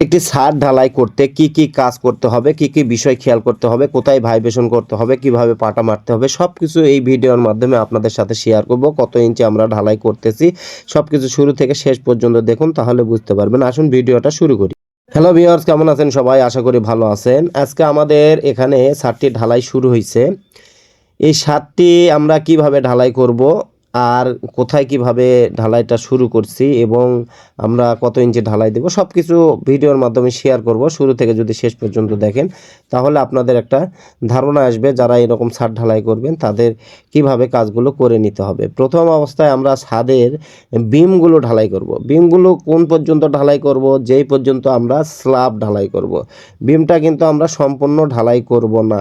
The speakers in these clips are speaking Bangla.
একটি ছাদ ঢালাই করতে কি কি কাজ করতে হবে, কি কি বিষয় খেয়াল করতে হবে, কোথায় ভাইব্রেশন করতে হবে, কীভাবে পাটা মারতে হবে সব কিছু এই ভিডিওর মাধ্যমে আপনাদের সাথে শেয়ার করব। কত ইঞ্চি আমরা ঢালাই করতেছি সব কিছু শুরু থেকে শেষ পর্যন্ত দেখুন, তাহলে বুঝতে পারবেন। আসুন ভিডিওটা শুরু করি। হ্যালো ভিউয়ার্স কেমন আছেন সবাই? আশা করি ভালো আছেন। আজকে আমাদের এখানে ছাদটি ঢালাই শুরু হয়েছে এই ছাদটি আমরা কীভাবে ঢালাই করব আর কোথায় কীভাবে ঢালাইটা শুরু করছি এবং আমরা কত ইঞ্চি ঢালাই দেব সব কিছু ভিডিওর মাধ্যমে শেয়ার করব। শুরু থেকে যদি শেষ পর্যন্ত দেখেন, তাহলে আপনাদের একটা ধারণা আসবে যারা এরকম ছাদ ঢালাই করবেন, তাদের কীভাবে কাজগুলো করে নিতে হবে। প্রথম অবস্থায় আমরা ছাদের বিমগুলো ঢালাই করব। বিমগুলো কোন পর্যন্ত ঢালাই করব, যেই পর্যন্ত আমরা স্ল্যাব ঢালাই করব। বিমটা কিন্তু আমরা সম্পূর্ণ ঢালাই করব না।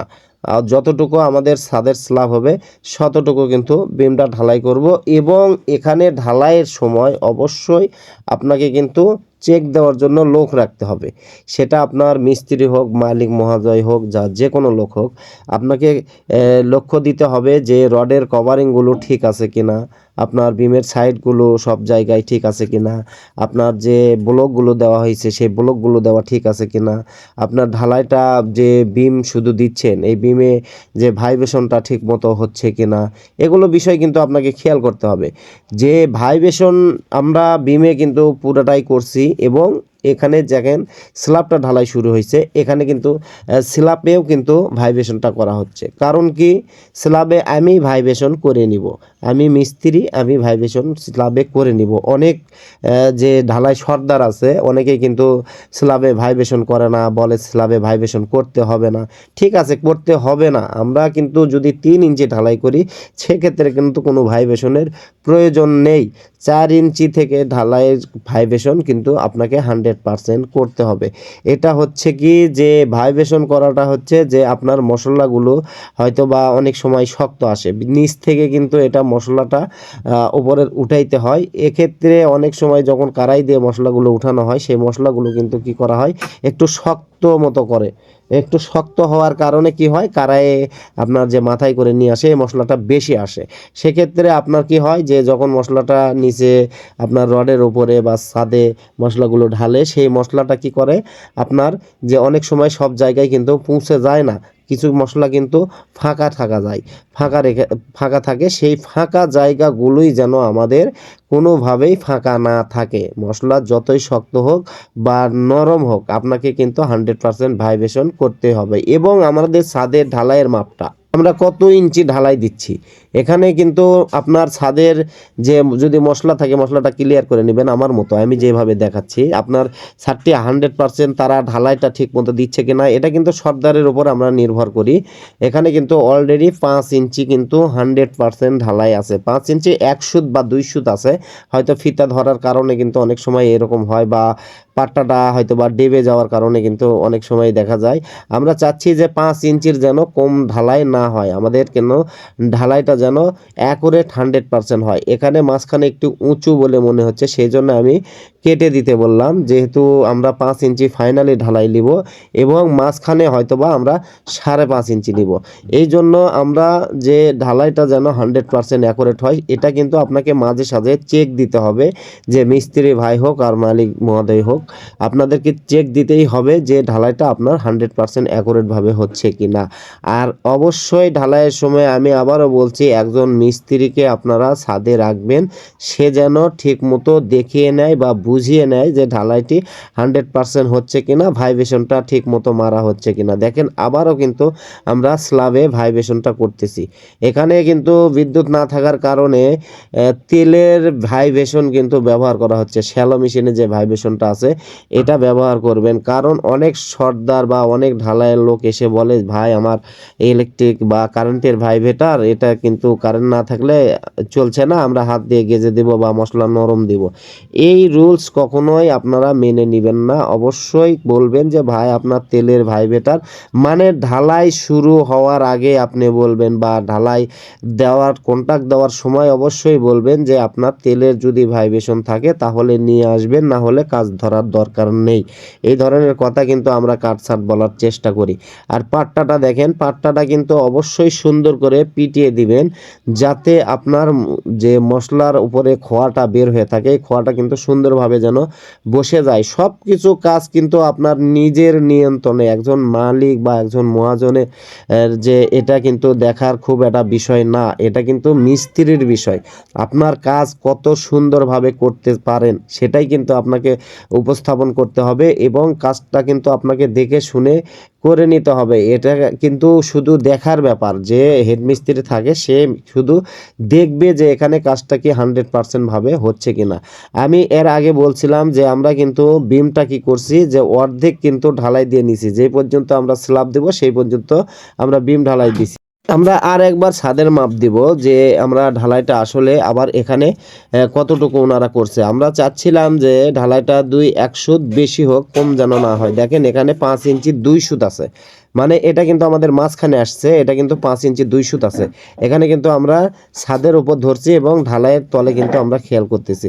যতটুকু আমাদের ছাদের স্ল্যাব হবে, শতটুকু কিন্তু বিমটা ঢালাই করব এবং এখানে ঢালাইয়ের সময় অবশ্যই আপনাকে কিন্তু চেক দেওয়ার জন্য লোক রাখতে হবে। সেটা আপনার মিস্ত্রি হোক, মালিক, মহাজয় হোক, যা যে কোনো লোক হোক, আপনাকে লক্ষ্য দিতে হবে যে রডের কভারিংগুলো ঠিক আছে কিনা। আপনার বিমের সাইডগুলো সব জায়গায় ঠিক আছে কি না আপনার যে ব্লকগুলো দেওয়া হয়েছে, সেই ব্লকগুলো দেওয়া ঠিক আছে কিনা? আপনার ঢালাইটা যে বিম শুধু দিচ্ছেন, এই বিমে যে ভাইব্রেশনটা ঠিক মতো হচ্ছে কি না এগুলো বিষয় কিন্তু আপনাকে খেয়াল করতে হবে। যে ভাইব্রেশন আমরা বিমে কিন্তু পুরোটাই করছি এবং এখানে দেখেন স্ল্যাবটা ঢালাই শুরু হয়েছে। এখানে কিন্তু স্ল্যাবেও কিন্তু ভাইব্রেশনটা করা হচ্ছে। কারণ কি? স্ল্যাবে আমি ভাইব্রেশন করে নিব। আমি মিস্ত্রি, আমি ভাইব্রেশন স্ল্যাবে করে নিব। অনেক যে ঢালাই সর্দার আছে অনেকে কিন্তু স্ল্যাবে ভাইব্রেশন করে না, বলে স্ল্যাবে ভাইব্রেশন করতে হবে না। ঠিক আছে, করতে হবে না। আমরা কিন্তু যদি তিন ইঞ্চি ঢালাই করি, সেক্ষেত্রে কিন্তু কোনো ভাইব্রেশনের প্রয়োজন নেই। চার ইঞ্চি থেকে ঢালাইয়ের ভাইব্রেশন কিন্তু আপনাকে হান্ড্রেড পারসেন্ট করতে হবে। এটা হচ্ছে কি যে ভাইবেশন করাটা হচ্ছে যে আপনার মশলাগুলো হয়তো বা অনেক সময় শক্ত আসে। নিচ থেকে কিন্তু এটা মশলাটা উপরে উঠাইতে হয়। এক্ষেত্রে অনেক সময় যখন কারাই দিয়ে মশলাগুলো উঠানো হয়, সেই মশলাগুলো কিন্তু কি করা হয়, একটু শক্ত মতো করে। একটু শক্ত হওয়ার কারণে কি হয়? কারায়ে আপনার যে মাথায় করে নিয়ে আসে, এই মশলাটা বেশি আসে। সেক্ষেত্রে আপনার কি হয় যে, যখন মশলাটা নিচে আপনার রডের ওপরে বা ছাদে মশলাগুলো ঢালে, সেই মশলাটা কি করে? আপনার যে অনেক সময় সব জায়গায় কিন্তু পৌঁছে যায় না। কিছু মশলা কিন্তু ফাঁকা থাকা যায়। ফাঁকা রেখে, ফাঁকা থাকে, সেই ফাঁকা জায়গাগুলোই যেন আমাদের কোনোভাবেই ফাঁকা না থাকে। মশলা যতই শক্ত হোক বা নরম হোক, আপনাকে কিন্তু হান্ড্রেড পারসেন্ট ভাইব্রেশন করতে হবে এবং আমাদের ছাদের ঢালাইয়ের মাপটা। আমরা কত ইঞ্চি ঢালাই দিচ্ছি। এখানে কিন্তু আপনার ছাদের যে যদি মশলা থাকে, মশলাটা ক্লিয়ার করে নেবেন আমার মতো। আমি যেভাবে দেখাচ্ছি, আপনার ছাদটি হান্ড্রেড পারসেন্ট তারা ঢালাইটা ঠিক মতো দিচ্ছে কি না এটা কিন্তু সর্দারের উপর আমরা নির্ভর করি। এখানে কিন্তু অলরেডি পাঁচ ইঞ্চি কিন্তু হান্ড্রেড পারসেন্ট ঢালাই আছে। পাঁচ ইঞ্চি এক সুত বা দুই সুত আছে। হয়তো ফিতা ধরার কারণে কিন্তু অনেক সময় এরকম হয় বা পাট্টাটা হয়তো বা ডেবে যাওয়ার কারণে কিন্তু অনেক সময় দেখা যায়। আমরা চাচ্ছি যে পাঁচ ইঞ্চির যেন কম ঢালাই না হয়। আমাদের কেন? ঢালাইটা যেন অ্যাকুরেট হান্ড্রেড পারসেন্ট হয়। এখানে মাঝখানে একটু উঁচু বলে মনে হচ্ছে সেই জন্য আমি কেটে দিতে বললাম, যেহেতু আমরা পাঁচ ইঞ্চি ফাইনালি ঢালাই নিব এবং মাঝখানে হয়তোবা আমরা সাড়ে পাঁচ ইঞ্চি নিব। এই জন্য আমরা যে ঢালাইটা যেন হান্ড্রেড পারসেন্ট অ্যাকুরেট হয়, এটা কিন্তু আপনাকে মাঝে সাঝে চেক দিতে হবে যে মিস্ত্রি ভাই হোক আর মালিক মহোদয় হোক, আপনাদেরকে চেক দিতেই হবে যে ঢালাইটা আপনার হান্ড্রেড পারসেন্ট অ্যাকুরেটভাবে হচ্ছে কি না আর অবশ্যই ঢালাইয়ের সময় আমি আবারও বলছি, একজন মিস্ত্রিকে আপনারা ছাদে রাখবেন, সে যেন ঠিক মতো দেখিয়ে নেয় বা বুঝিয়ে নেয় যে ঢালাইটি হান্ড্রেড পারসেন্ট হচ্ছে কি কিনা, ভাইব্রেশনটা ঠিক মতো মারা হচ্ছে কিনা। দেখেন, আবারও কিন্তু আমরা স্ল্যাবে ভাইব্রেশনটা করতেছি। এখানে কিন্তু বিদ্যুৎ না থাকার কারণে তেলের ভাইব্রেশন কিন্তু ব্যবহার করা হচ্ছে। শ্যালো মেশিনে যে ভাইব্রেশনটা আছে, এটা ব্যবহার করবেন। কারণ অনেক সর্দার বা অনেক ঢালাইয়ের লোক এসে বলে, ভাই, আমার ইলেকট্রিক বা কারেন্টের ভাইব্রেটার, এটা কিন্তু কারেন্ট না থাকলে চলছে না, আমরা হাত দিয়ে গেজে দেব বা মশলা নরম দিব। এই রুলস কখনোই আপনারা মেনে নেবেন না। অবশ্যই বলবেন যে, ভাই, আপনার তেলের ভাইব্রেটার মানে ঢালাই শুরু হওয়ার আগে আপনি বলবেন বা ঢালাই দেওয়ার কন্ট্যাক্ট দেওয়ার সময় অবশ্যই বলবেন যে, আপনার তেলের যদি ভাইব্রেশন থাকে, তাহলে নিয়ে আসবেন না হলে কাজ ধরার দরকার নেই। এই ধরনের কথা কিন্তু আমরা কাটছাট বলার চেষ্টা করি। আর পাট্টাটা দেখেন, পাট্টাটা কিন্তু অবশ্যই সুন্দর করে পিটিয়ে দিবেন, যাতে আপনার যে মশলার উপরে খোয়াটা বের হয়ে থাকে, এই খোয়াটা কিন্তু সুন্দরভাবে ঠিকভাবে যেন বসে যায়। সব কিছু কাজ কিন্তু আপনার নিজের নিয়ন্ত্রণে, একজন মালিক বা একজন মহাজনের যে এটা কিন্তু দেখার খুব একটা বিষয় না, এটা কিন্তু মিস্ত্রির বিষয়। আপনার কাজ কত সুন্দরভাবে করতে পারেন, সেটাই কিন্তু আপনাকে উপস্থাপন করতে হবে এবং কাজটা কিন্তু আপনাকে দেখে শুনে করে নিতে হবে। এটা কিন্তু শুধু দেখার ব্যাপার যে হেডমিস্ত্রি থাকে, সে শুধু দেখবে যে এখানে কাজটা কি হান্ড্রেড পারসেন্টভাবে হচ্ছে কি না আমি এর আগে বলছিলাম যে আমরা কিন্তু বিমটা কি করছি, যে অর্ধেক কিন্তু ঢালাই দিয়ে নিছি। যে পর্যন্ত আমরা স্ল্যাব দেব, সেই পর্যন্ত আমরা বিম ঢালাই দিছি। আমরা আর একবার ছাদের মাপ দিব যে আমরা ঢালাইটা আসলে আবার এখানে কতটুকু ওনারা করছে। আমরা চাচ্ছিলাম যে ঢালাইটা দুই এক সুত বেশি হোক, কম যেন না হয়। দেখেন এখানে পাঁচ ইঞ্চি দুই সুত আছে। মানে এটা কিন্তু আমাদের মাঝখানে আসছে, এটা কিন্তু পাঁচ ইঞ্চি দুই সুত আছে। এখানে কিন্তু আমরা ছাদের উপর ধরছি এবং ঢালাইয়ের তলে কিন্তু আমরা খেয়াল করতেছি।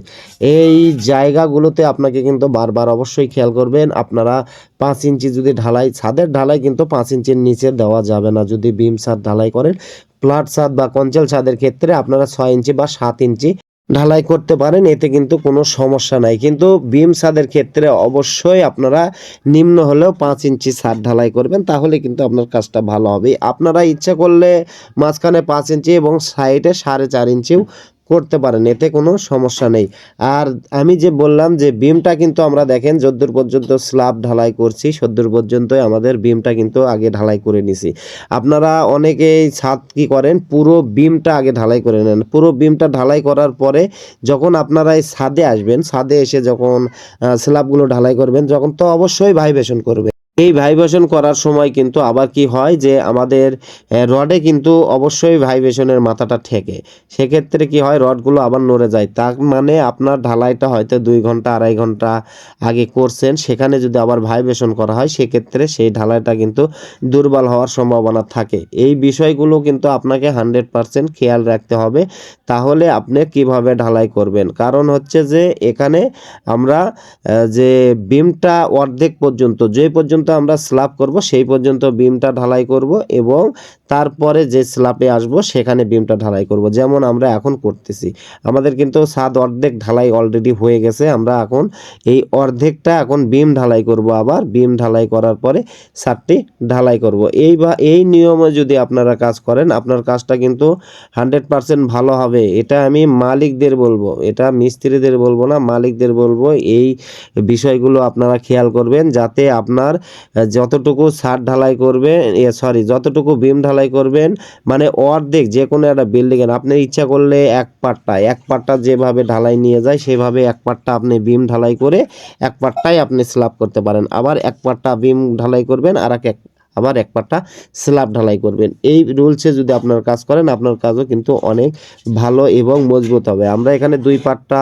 এই জায়গাগুলোতে আপনাকে কিন্তু বারবার অবশ্যই খেয়াল করবেন, আপনারা পাঁচ ইঞ্চি যদি ঢালাই, ছাদের ঢালাই কিন্তু পাঁচ ইঞ্চির নিচে দেওয়া যাবে না। যদি বিম ছাদ ঢালাই করেন, প্লাট ছাদ বা কঞ্চল ছাদের ক্ষেত্রে আপনারা ছয় ইঞ্চি বা সাত ইঞ্চি ঢালাই করতে পারেন, এতে কিন্তু কোনো সমস্যা নাই। কিন্তু বিম ছাদের ক্ষেত্রে অবশ্যই আপনারা নিম্ন হলেও পাঁচ ইঞ্চি ছাদ ঢালাই করবেন, তাহলে কিন্তু আপনার কাজটা ভালো হবে। আপনারা ইচ্ছা করলে মাঝখানে পাঁচ ইঞ্চি এবং সাইডে সাড়ে চার ইঞ্চিও করতে পারেন, এতে কোনো সমস্যা নেই। আর আমি যে বললাম যে বিমটা কিন্তু আমরা দেখেন যদ্দূর পর্যন্ত স্ল্যাব ঢালাই করছি, সদ্দূর পর্যন্তই আমাদের বিমটা কিন্তু আগে ঢালাই করে নিছি। আপনারা অনেকেই ছাদ কি করেন, পুরো বিমটা আগে ঢালাই করে নেন। পুরো বিমটা ঢালাই করার পরে যখন আপনারা এই ছাদে আসবেন, ছাদে এসে যখন স্ল্যাবগুলো ঢালাই করবেন, যখন তো অবশ্যই ভাইব্রেশন করবে। এই ভাইব্রেশন করার সময় কিন্তু আবার কি হয় যে আমাদের রডে কিন্তু অবশ্যই ভাইব্রেশনের মাথাটা ঠেকে। সেক্ষেত্রে কি হয়, রডগুলো আবার নড়ে যায়। তার মানে আপনার ঢালাইটা হয়তো দুই ঘণ্টা, আড়াই ঘণ্টা আগে করছেন। সেখানে যদি আবার ভাইব্রেশন করা হয়, সেক্ষেত্রে সেই ঢালাইটা কিন্তু দুর্বল হওয়ার সম্ভাবনা থাকে। এই বিষয়গুলো কিন্তু আপনাকে হান্ড্রেড পারসেন্ট খেয়াল রাখতে হবে। তাহলে আপনি কীভাবে ঢালাই করবেন? কারণ হচ্ছে যে এখানে আমরা যে বিমটা অর্ধেক পর্যন্ত, যে পর্যন্ত আমরা স্ল্যাব করব, সেই পর্যন্ত বিমটা ঢালাই করব এবং তারপরে যে স্ল্যাবে আসব সেখানে বিমটা ঢালাই করব, যেমন আমরা এখন করতেছি। আমাদের কিন্তু ছাদ অর্ধেক ঢালাই অলরেডি হয়ে গেছে, আমরা এখন এই অর্ধেকটা এখন বিম ঢালাই করব আবার বিম ঢালাই করার পরে ছাদটি ঢালাই করব। এই বা, এই নিয়মে যদি আপনারা কাজ করেন, আপনার কাজটা কিন্তু হান্ড্রেড পার্সেন্ট ভালো হবে। এটা আমি মালিকদের বলব, এটা মিস্ত্রিদের বলব না, মালিকদের বলব এই বিষয়গুলো আপনারা খেয়াল করবেন, যাতে আপনার যতটুকু ছাদ ঢালাই করবেন সরি যতটুকু বিম ঢালাই করবেন মানে অর্ধেক যে কোনো একটা বিল্ডিংয়ের আপনি ইচ্ছা করলে এক পাট্টা এক পাট্টা যেভাবে ঢালাই নিয়ে যায়, সেভাবে এক পাট্টা আপনি বিম ঢালাই করে এক পাট্টাই আপনি স্ল্যাব করতে পারেন। আবার এক পাট্টা বিম ঢালাই করবেন আর এক আবার এক পাট্টা স্ল্যাব ঢালাই করবেন। এই রুলসে যদি আপনার কাজ করেন, আপনার কাজও কিন্তু অনেক ভালো এবং মজবুত হবে। আমরা এখানে দুই পাট্টা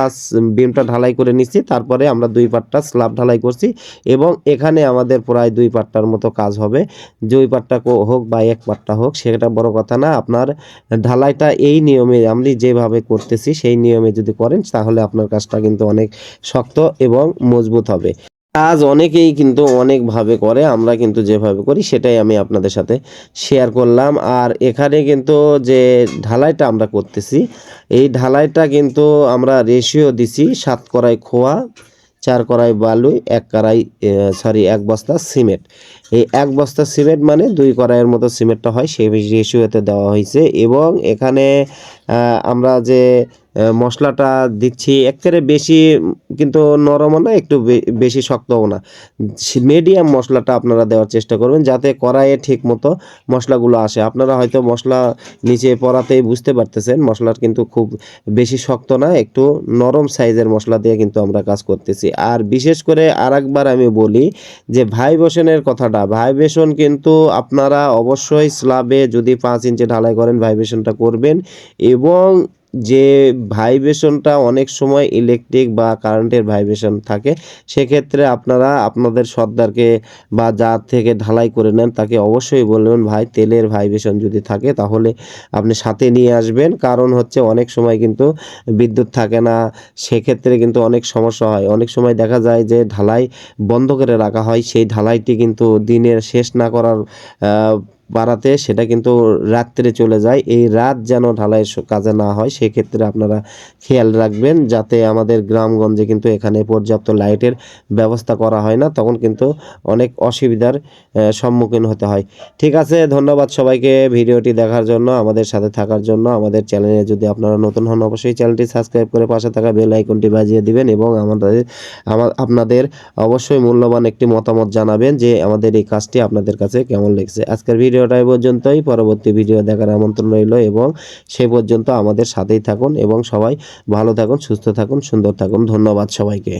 বিমটা ঢালাই করে নিচ্ছি, তারপরে আমরা দুই পাট্টা স্ল্যাব ঢালাই করছি এবং এখানে আমাদের প্রায় দুই পাট্টার মতো কাজ হবে। দুই পাট্টা হোক বা এক পাট্টা হোক, সেটা বড় কথা না, আপনার ঢালাইটা এই নিয়মে আমি যেভাবে করতেছি, সেই নিয়মে যদি করেন, তাহলে আপনার কাজটা কিন্তু অনেক শক্ত এবং মজবুত হবে। কাজ অনেকেই কিন্তু অনেকভাবে করে, আমরা কিন্তু যেভাবে করি সেটাই আমি আপনাদের সাথে শেয়ার করলাম। আর এখানে কিন্তু যে ঢালাইটা আমরা করতেছি, এই ঢালাইটা কিন্তু আমরা রেশিও দিছি সাত কড়াই খোয়া, চার কড়াই বালু এক কড়াই সরি এক বস্তা সিমেন্ট। এই এক বস্তা সিমেন্ট মানে দুই কড়াইয়ের মতো সিমেন্টটা হয়, সেই রেশিওতে দেওয়া হয়েছে এবং এখানে আমরা যে মশলাটা দিচ্ছি, একেবারে বেশি কিন্তু নরমও না, একটু বেশি শক্তও না। মিডিয়াম মশলাটা আপনারা দেওয়ার চেষ্টা করবেন যাতে কড়াইয়ে ঠিক মতো মশলাগুলো আসে। আপনারা হয়তো মশলা নিচে পড়াতেই বুঝতে পারতেছেন মশলার কিন্তু খুব বেশি শক্ত না, একটু নরম সাইজের মশলা দিয়ে কিন্তু আমরা কাজ করতেছি। আর বিশেষ করে আরেকবার আমি বলি যে ভাইব্রেশনের কথাটা ভাইব্রেশন কিন্তু আপনারা অবশ্যই স্ল্যাবে যদি পাঁচ ইঞ্চি ঢালাই করেন ভাইব্রেশনটা করবেন এবং যে ভাইব্রেশনটা অনেক সময় ইলেকট্রিক বা কারেন্টের ভাইব্রেশন থাকে, সেক্ষেত্রে আপনারা আপনাদের সর্দারকে বা যার থেকে ঢালাই করে নেন, তাকে অবশ্যই বলবেন ভাই, তেলের ভাইব্রেশন যদি থাকে, তাহলে আপনি সাথে নিয়ে আসবেন। কারণ হচ্ছে অনেক সময় কিন্তু বিদ্যুৎ থাকে না, সেক্ষেত্রে কিন্তু অনেক সমস্যা হয়। অনেক সময় দেখা যায় যে ঢালাই বন্ধ করে রাখা হয়, সেই ঢালাইটি কিন্তু দিনের শেষ না করার বাড়াতে সেটা কিন্তু রাত্রে চলে যায়। এই রাত যেন ঢালাইয়ের কাজে না হয়, সেক্ষেত্রে আপনারা খেয়াল রাখবেন যাতে আমাদের গ্রামগঞ্জে কিন্তু এখানে পর্যাপ্ত লাইটের ব্যবস্থা করা হয় না, তখন কিন্তু অনেক অসুবিধার সম্মুখীন হতে হয়। ঠিক আছে, ধন্যবাদ সবাইকে ভিডিওটি দেখার জন্য, আমাদের সাথে থাকার জন্য। আমাদের চ্যানেলে যদি আপনারা নতুন হন, অবশ্যই চ্যানেলটি সাবস্ক্রাইব করে পাশে থাকা বেল আইকনটি বাজিয়ে দিবেন এবং আমাদের, আমা- আপনাদের অবশ্যই মূল্যবান একটি মতামত জানাবেন যে আমাদের এই কাজটি আপনাদের কাছে কেমন লেগেছে। আজকের ভিডিওটা পর্যন্তই। পরবর্তী ভিডিও দেখার আমন্ত্রণ রইল এবং সে পর্যন্ত আমাদের সাথেই থাকুন এবং সবাই ভালো থাকুন, সুস্থ থাকুন, সুন্দর থাকুন। ধন্যবাদ সবাইকে।